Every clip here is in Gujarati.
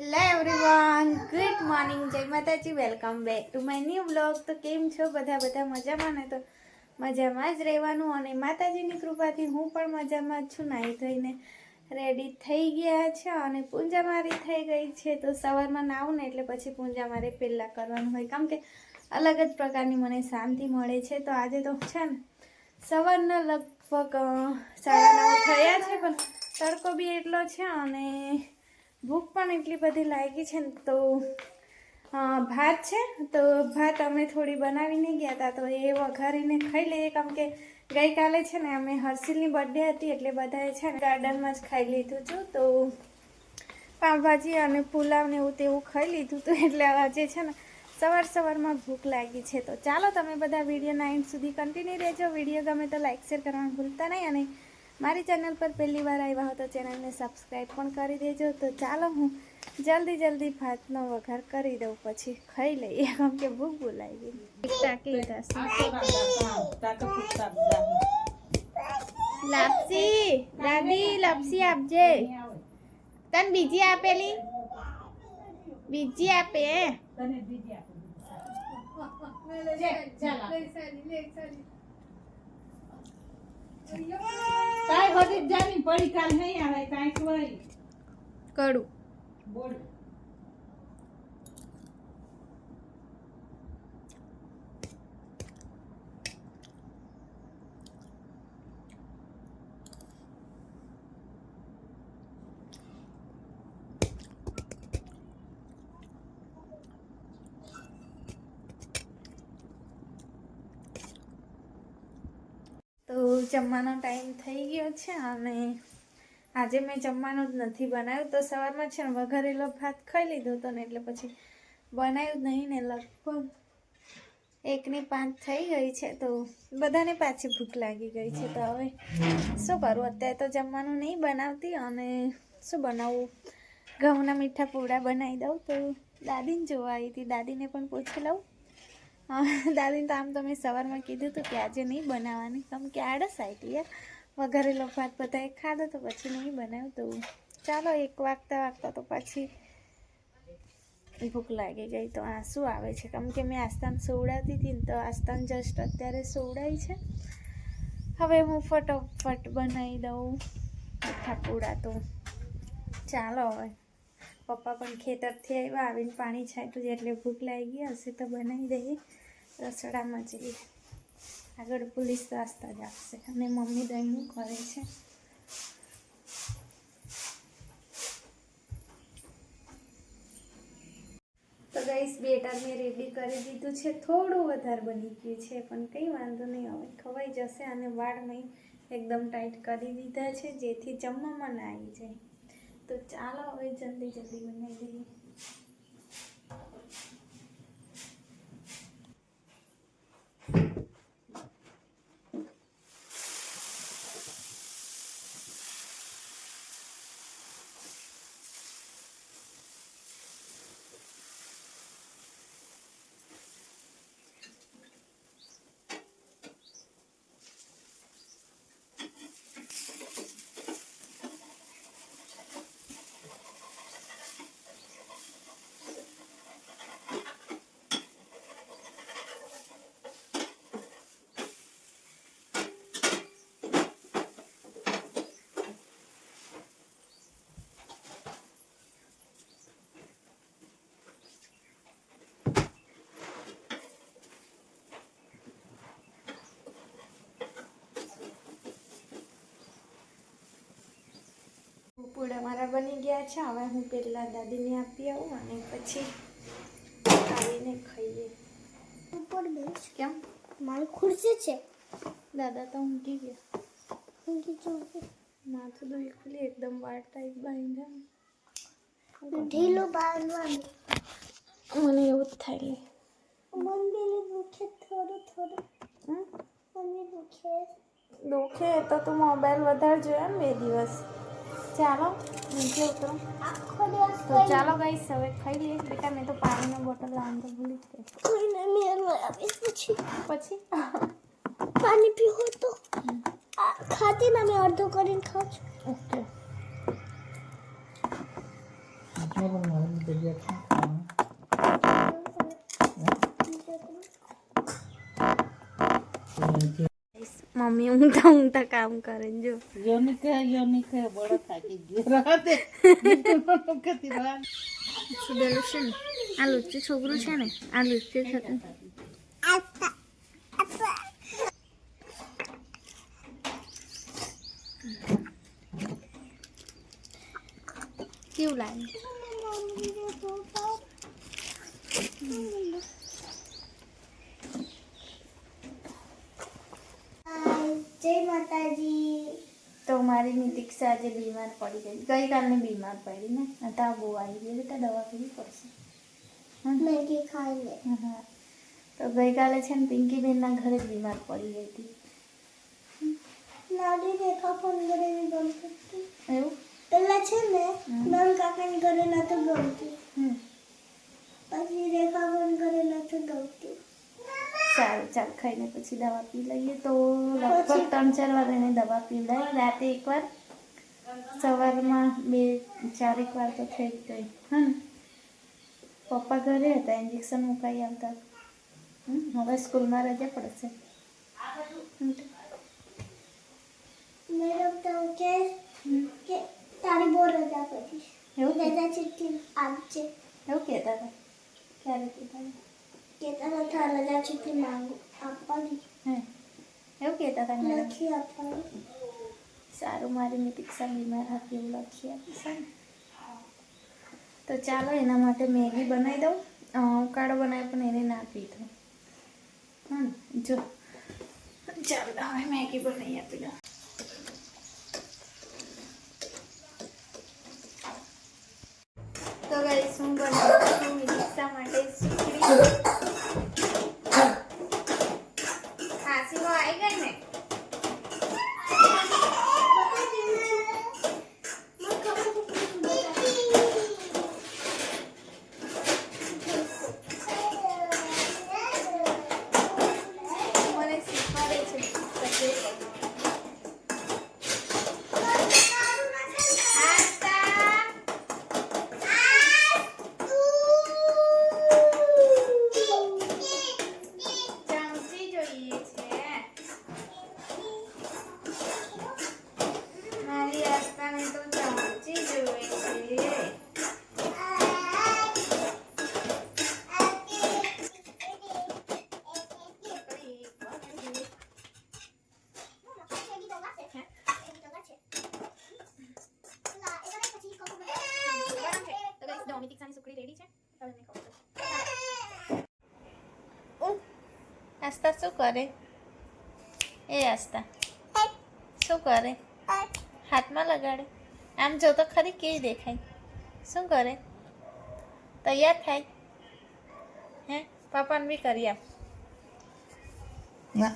હેલો એવરીવન ગુડ મોર્નિંગ જય માતાજી welcome back to my new blog તો કેમ છો? બધા બધા મજામાં ને? તો મજામાં જ રહેવાનું અને માતાજીની કૃપાથી હું પણ મજામાં જ છું. નાહી ધોઈને રેડી થઈ ગયા છે અને પૂજા મારી થઈ ગઈ છે. તો સવારમાં નાવું ને એટલે પછી પૂજા મારે પહેલાં કરવાનું હોય. કેમ કે અલગ જ પ્રકારની મને શાંતિ મળે છે. તો આજે તો છે ને, સવારના લગભગ સાડા નવ થયા છે, પણ તડકો બી એટલો છે અને ભૂખ પણ એટલી બધી લાગી છે ને તો ભાત છે. તો ભાત અમે થોડી બનાવીને ગયા હતા તો એ વઘારીને ખાઈ લઈએ. કેમ કે ગઈકાલે છે ને અમે હર્ષિલની બર્થડે હતી એટલે બધાએ છે ને ગાર્ડનમાં જ ખાઈ લીધું છું તો પાવભાજી અને પુલાવ ને એવું તેવું ખાઈ લીધું હતું. એટલે આજે છે ને સવાર સવારમાં ભૂખ લાગી છે. તો ચાલો તમે બધા વીડિયો નાઇન સુધી કન્ટિન્યુ રહેજો. વીડિયો ગમે તો લાઈક શેર કરવાનું ભૂલતા નહીં. અને મારી ચેનલ પર પહેલી વાર આવ્યા હો તો ચેનલને સબસ્ક્રાઈબ પણ કરી દેજો. તો ચાલો હું જલ્દી જલ્દી ભાતનો વઘાર કરી દઉં પછી ખાઈ લઈએ. કેમ કે ભૂખ બોલાવી ગઈ. લાપસી. દાદી લાપસી આપજે. તને બીજી આપેલી? બીજી આપે. કાંઈ હોદી જાની પડી કાલ નહીં આવે કાઈ કોઈ કડું બોલ તો જમવાનો ટાઈમ થઈ ગયો છે અને આજે મેં જમવાનું જ નથી બનાવ્યું. તો સવારમાં છે ને વઘારેલો ભાત ખાઈ લીધો હતો ને એટલે પછી બનાવ્યું જ નહીં ને લગભગ એકની પાંચ થઈ ગઈ છે. તો બધાને પાછી ભૂખ લાગી ગઈ છે. તો હવે શું કરું? અત્યારે તો જમવાનું નહીં બનાવતી અને શું બનાવું? ઘઉંના મીઠા પૂડા બનાવી દઉં તો દાદીને જોવા આવી હતી. દાદીને પણ પૂછી લઉં. દાદીને તો આમ તો મેં સવારમાં કીધું હતું કે આજે નહીં બનાવવાની. કેમ કે આળસ આવી યાર. વઘારેલો ભાત બધાએ ખાધો તો પછી નહીં બનાવ્યું તો ચાલો એક વાગતા વાગતા તો પછી ભૂખ લાગી ગઈ તો આંસુ આવે છે. કેમ કે મેં આસ્તાન સોવડાવતી હતી ને તો આસ્તાન જસ્ટ અત્યારે સોવડાઈ છે. હવે હું ફટોફટ બનાવી દઉં મીઠા પૂડા તો. ચાલો હવે. પપ્પા પણ ખેતરથી આવ્યા આવીને પાણી છાંટ્યું એટલે ભૂખ લાગી હશે તો બનાવી દઈએ. રસોડામાં જઈએ આગળ પોલીસ રસ્તા જ આપશે અને મમ્મી દહીંનું કરે છે. તો ગઈસ બેટર મેં રેડી કરી દીધું છે. થોડું વધારે બની ગયું છે, પણ કંઈ વાંધો નહીં. હવે ખવાઈ જશે અને વાળ મેં એકદમ ટાઈટ કરી દીધા છે, જેથી જમવામાં ના આવી જાય. તો ચાલો હવે જલ્દી જલ્દી બનાવી દઈએ. પૂડા મારા બની ગયા છે. હવે હું પહેલાં દાદીને આપી આવું અને પછી આવીને ખાઈએ. ઉપર બેસ. કેમ? મારી ખુરશી છે. દાદા તો ઊંઘી ગયા. ઊંઘી જાઉં છું. માથું ખુલી એકદમ વાળ ટાઈપ બાંધ્યા ઢીલું બાંધવાનું. મને એવું જ થાય મંદિર દુખે થોડું થોડું? મંદિર દુખે. દુખે તો તું મોબાઈલ વધારે જોયા ને બે દિવસ. ચાલો નીચે ઉતરો. આખો દિવસ તો ચાલો ગાઈસ હવે ખાઈ લઈએ. બેટા મેં તો પાણીનો બોટલ લાવવાનું તો ભૂલી જ ગઈ. કોઈને મેળ આવીશ પછી. પછી? પાણી પીવું તો. આ ખાતી ને મેં અડધો કરીને ખાઉં છું. ઓકે મમ્મી ઊંઘતા ઊંઘતા કામ કરે છે જો યોનિક યોનિક બળો થાકી ગયો રાતે કતી રાત સુડેલું છે ને આ લુચ્ચું છોકરું છે ને આ લુચ્ચું છોકરું કેવું લાગે જય માતાજી તો મારી આજે બીમાર પડી ગઈ. ગઈકાલની બીમાર પડી ને. અત્યારે બહુ આવી ગઈ એટલે દવા પીવી પડશે. મેગી ખાઈ લે. હા. તો ગઈકાલે છે ને પિંકીબેનના ઘરે બીમાર પડી ગઈ હતી. નાની રેખા ફોન કરેલી ગમતી એવું? પેલા છે ને. નાન કાકાની ઘરે નતું ગમતી. પછી રેખા ફોન કરે નતું ગમતું. સારું ચાલ ખાઈને પછી દવા પી લઈએ. તો લગભગ ત્રણ ચાર વાર એને દવા પી લઈ રાતે એકવાર સવારમાં બે ચારેક વાર તો થઈ જ ગઈ. હા ને? પપ્પા ઘરે હતા ઇન્જેક્શન મુકાઈ આવતા. હવે સ્કૂલમાં રજા પડશે. કે. તારી બહુ રજા પડી. એવું કેતા ચિઠ્ઠી આપજે. એવું કહેતા હતા? ક્યારે કહેતા હતા? રજા ચિઠ્ઠી માંગુ આપવાની. હે. એવું કહેતા હતા નથી આપવાની. સારું મારી મિતિક્ષા બીમાર હતી એવું લખી આપીશ તો ચાલો એના માટે મેગી બનાવી દઉં. ઉકાળો બનાવી પણ એને ના પીધો હમ, જો. ચાલો, હવે મેગી બનાવી આપી દઉં. તો ગાઈસ હું બનાવું છું મિતિક્ષા માટે સુખડી ખાંસીમાં આવી ગઈ ને મને શીખવાડે છે પછી આસ્તા ચમચી જોઈએ છે મારી આસ્તાને તો ચમચી જોઈએ છે આસ્તા શું કરે એ આસ્તા શું કરે હાથમાં લગાડે આમ જો તો ખરી કેવી દેખાય શું કરે તૈયાર થાય હે પાપાને બી કરી આપ ના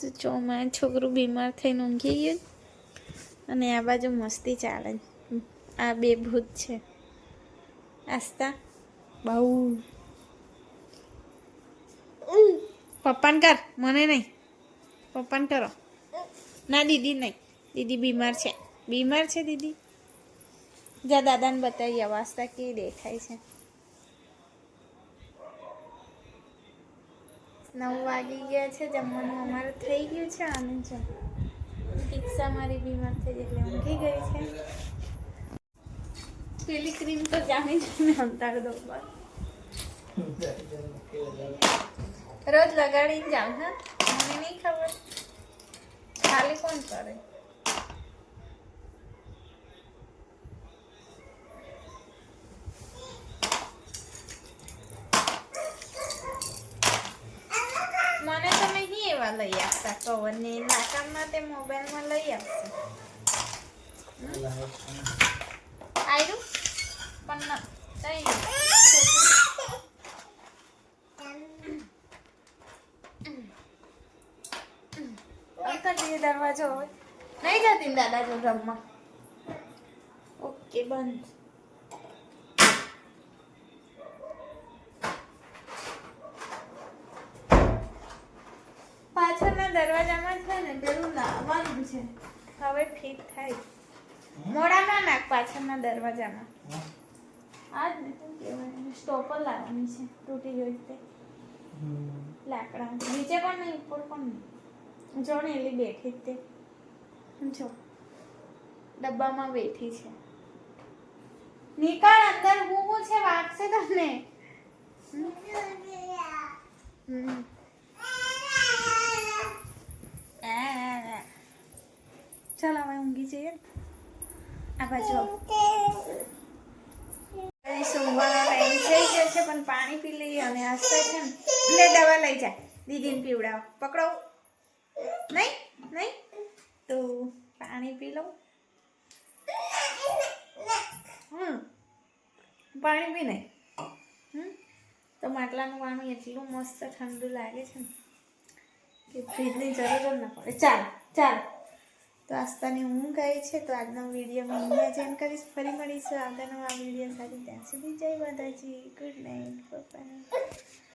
તો ચોમાં છોકરું બીમાર થઈને ઊંઘી ગયું અને આ બાજુ મસ્તી ચાલે આ બે ભૂત છે. આસ્તા બહુ પપ્પાને કર મને નહીં. પપ્પાને કરો. ના દીદી નહીં. દીદી બીમાર છે. બીમાર છે દીદી? જા દાદાને બતાવી અવાજતા કેવી દેખાય છે. નવ વાગી ગયા છે, જમવાનું અમારું થઈ ગયું છે અને જો. દીક્ષા મારી બીમાર થઈ એટલે ઊંઘી ગઈ છે. પેલી ક્રીમ તો જાણી જઈને અંતાર દો રોજ લગાડીને જાઉં, હા? મને નહીં ખબર. ખાલી કોણ કરે મને તો નહીં લઈ આવતા કવર ને નાકામમાં તે મોબાઈલમાં લઈ આવશે આવ્યું પણ ના કઈ દરવાજો નહીં જતી દાદા જો રમવા ઓકે, બંધ. દરવાજામાં છે ને પેલું લાવવાનું છે. હવે ફિટ થાય. મોડામાં નાખ પાછળના દરવાજામાં. આ જ ને શું કહેવાય સ્ટોપર લાવવાની છે તૂટી ગઈ તે લાકડા નીચે પણ નહીં ઉપર પણ નહીં. જો ને એલી બેઠી જ તે. જો. ડબ્બામાં બેઠી છે. નિકાળ અંદર હું છે વાગશે તમને? હમ. ચાલ હવે ઊંઘી જઈએ આ બાજુ. હવે ટાઈમ થઈ ગયો છે, પણ પાણી પી લઈએ અને હસતા છે ને. લે દવા લઈ જા. દીદીને પીવડાવો. પકડો. નહીં? નહીં? તો પાણી પી લઉં. હમ. પાણી પી નહીં. હમ. તો માટલાનું પાણી એટલું મસ્ત ઠંડુ લાગે છે ને કે ફ્રીજની જરૂર જ ના પડે. ચાલ ચાલ. તો આસ્તાની ઊંઘ આવી છે તો આજનો વીડિયો હું અહીંયા જ કરીશ. ફરી મળીશું આગળનો આ વીડિયો સાથે. ત્યાં સુધી જય માતાજી. ગુડ નાઇટ પપ્પા.